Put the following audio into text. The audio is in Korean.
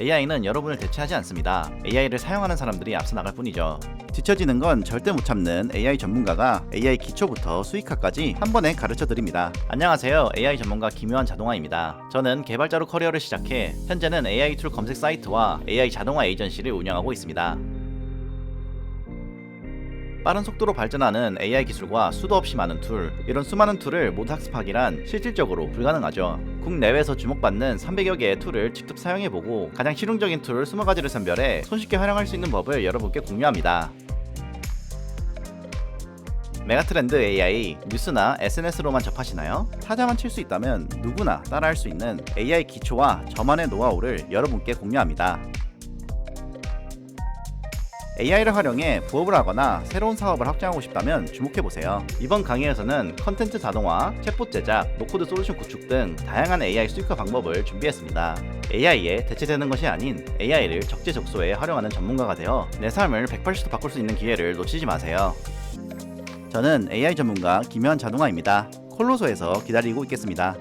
AI는 여러분을 대체하지 않습니다. AI를 사용하는 사람들이 앞서 나갈 뿐이죠. 뒤처지는 건 절대 못 참는 AI 전문가가 AI 기초부터 수익화까지 한 번에 가르쳐 드립니다. 안녕하세요. AI 전문가 김요한 자동화입니다. 저는 개발자로 커리어를 시작해 현재는 AI 툴 검색 사이트와 AI 자동화 에이전시를 운영하고 있습니다. 빠른 속도로 발전하는 AI 기술과 수도 없이 많은 툴, 이런 수많은 툴을 모두 학습하기란 실질적으로 불가능하죠. 국내외에서 주목받는 300여 개의 툴을 직접 사용해보고 가장 실용적인 툴 20가지를 선별해 손쉽게 활용할 수 있는 법을 여러분께 공유합니다. 메가트렌드 AI 뉴스나 SNS로만 접하시나요? 타자만 칠 수 있다면 누구나 따라할 수 있는 AI 기초와 저만의 노하우를 여러분께 공유합니다. AI를 활용해 부업을 하거나 새로운 사업을 확장하고 싶다면 주목해보세요. 이번 강의에서는 컨텐츠 자동화, 챗봇 제작, 노코드 솔루션 구축 등 다양한 AI 수익화 방법을 준비했습니다. AI에 대체되는 것이 아닌 AI를 적재적소에 활용하는 전문가가 되어 내 삶을 180도 바꿀 수 있는 기회를 놓치지 마세요. 저는 AI 전문가 김현 자동화입니다. 콜로소에서 기다리고 있겠습니다.